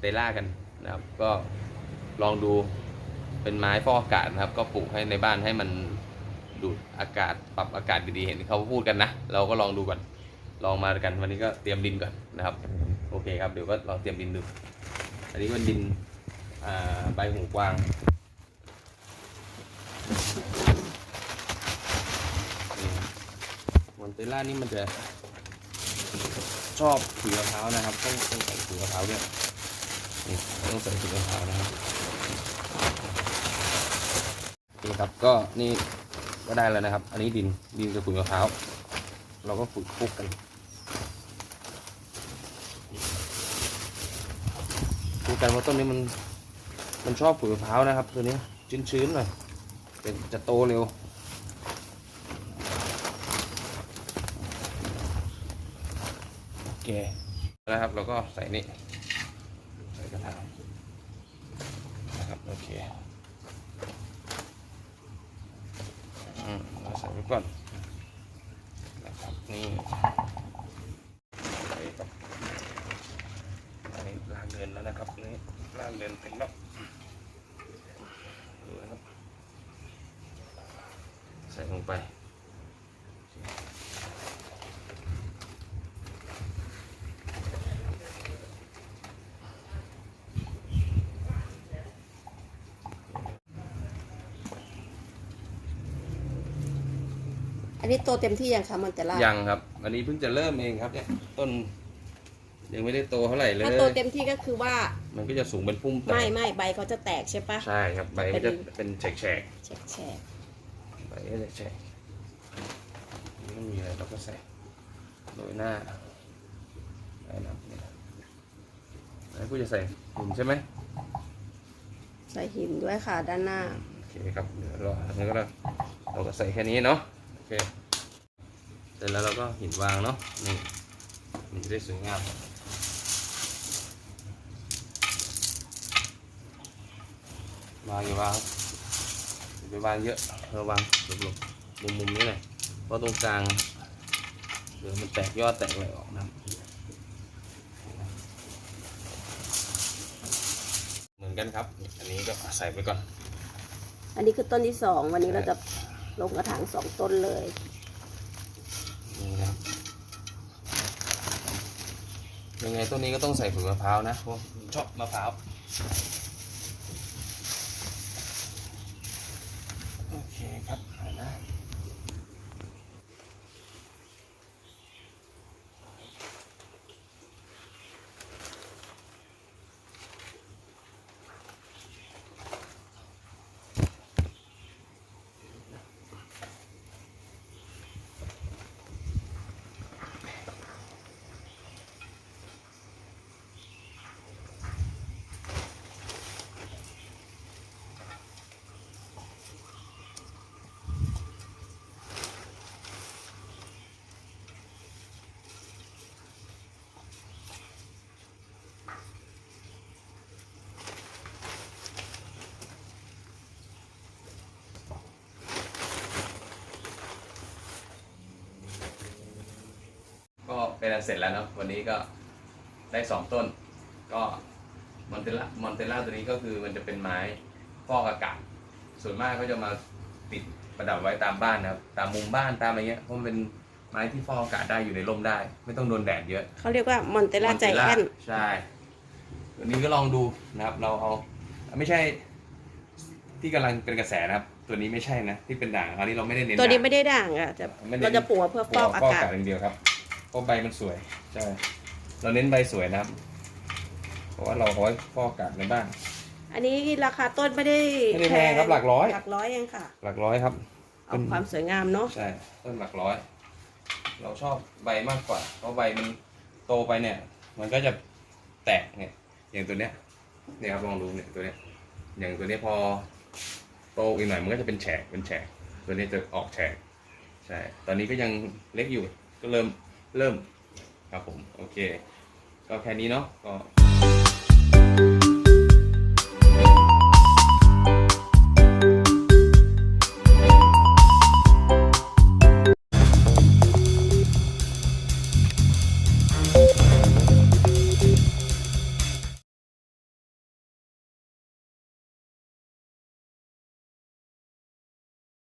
เตล่ากันนะครับ ก็ลองดูเป็นไม้ฟอกอากาศนะครับ ก็ปลูกให้ในบ้านให้มันดูดอากาศปรับอากาศดีๆเห็นเขาพูดกันนะ เราก็ลองดูก่อนลองมากัน วันนี้ก็เตรียมดินก่อนนะครับ โอเคครับเดี๋ยวก็ลองเตรียมดินดู อันนี้เป็นดินใบหูกวางมอนเตล่านี่มันจะชอบขุยมะพร้าวนะครับ ต้องต้องใส่ขุยมะพร้าวด้วย นี่ต้องใส่ขุยมะพร้านะครับนี่ครับก็นี่ก็ได้แล้วนะครับ อันนี้ดินดินกับขุยมะพร้าวเราก็ขุดคลุกกันดูกันว่าต้นนี้มันมันชอบปุ๋ยมะพร้าวนะครับ ตัวนี้ชื้นๆหน่อยเป็นจะโตเร็วโอเคนะครับเราก็ใส่นี่ใส่กระถางนะครับโอเคอืมเราใส่ไว้ ก่อนนะครับนี่ไปกับอันนี้ลาเดินแล้วนะครับนี่ลาเดินเต็มแล้วดูนะครับใส่ลงไป อันนี้โตเต็มที่ยังคะมันจะลากยังครับ อันนี้เพิ่งจะเริ่มเองครับเนี่ยต้น ยังไม่ได้โตเท่าไหร่เลยถ้าโตเต็มที่ก็คือว่า มันก็จะสูงเป็นพุ่มแตกไม่ไม่ใบเขาจะแตกใช่ปะใช่ครับใบมันจะเป็นแฉกแฉกแฉกๆใบก็จะแฉกไม่มีอะไรเราก็ใส่โรยหน้าได้นะครับเนี่ยแล้วกูจะใส่หุ่นใช่ไหมใส่หินด้วยค่ะด้านหน้าโอเคครับเดี๋ยวรออันนี้ก็เราเราก็ใส่แค่นี้เนาะโอเค เสร็จแล้วเราก็หินวางเนาะนี่มันจะได้สวยงามวางอย่าวางอย่าไปวางเยอะเราวางหลบๆมุมมุมๆนี้หน่อยเพราะตรงกลางเดี๋ยวมันแตกยอดแตกอะไรออกนะครับเหมือนกันครับ อันนี้ก็ใส่ไปก่อน อันนี้คือต้นที่สองวันนี้ใช่เราจะลงกระถางสองต้นเลย นี่นะครับ ยังไงต้นนี้ก็ต้องใส่ผงมะพร้าวนะเพราะผมชอบมะพร้าวโอเคครับเอานะก็ เป็นอันเสร็จแล้วเนาะวันนี้ก็ได้สองต้น ก็มอนเตล่ามอนเตล่าตัวนี้ก็คือมันจะเป็นไม้ฟอกอากาศ ส่วนมากก็จะมาติดประดับไว้ตามบ้านนะครับ ตามมุมบ้านตามอะไรเงี้ยเพราะมันเป็นไม้ที่ฟอกอากาศได้อยู่ในร่มได้ ไม่ต้องโดนแดดเยอะเขาเรียกว่ามอนเตล่าใจแอนใช่วันนี้ก็ลองดูนะครับเราเอาไม่ใช่ที่กำลังเป็นกระแสนะครับ ตัวนี้ไม่ใช่นะ ที่เป็นด่างอันนี้เราไม่ได้เน้นตัวนี้ด่างไม่ได้ด่างอะจะไม่ได้เราจะปลูกเพื่อฟอกอาฟอกกาอาศกาศอย่างเดียวครับเพ ราะใบมันสวย ใช่ เราเน้นใบสวยนะครับเพราะว่าเราเอาไว้ฟอกอากาศในบ้าน อันนี้ราคาต้นไม่ได้ไม่ได้แพงครับหลักร้อย หลักร้อยเองค่ะ หลักร้อยครับ เอาความสวยงามเนาะ ใช่ ต้นหลักร้อย เราชอบใบมากกว่า เพราะใบมันโตไปเนี่ย มันก็จะแตกเนี่ย อย่างตัวเนี้ย เนี่ยครับลองดูเนี่ยตัวเนี้ย อย่างตัวเนี้ยพอโตอีกหน่อยมันก็จะเป็นแฉก เป็นแฉก ตัวนี้จะออกแฉก ใช่ ตอนนี้ก็ยังเล็กอยู่ ก็เริ่ม เริ่มครับผม โอเค ก็แค่นี้เนาะก็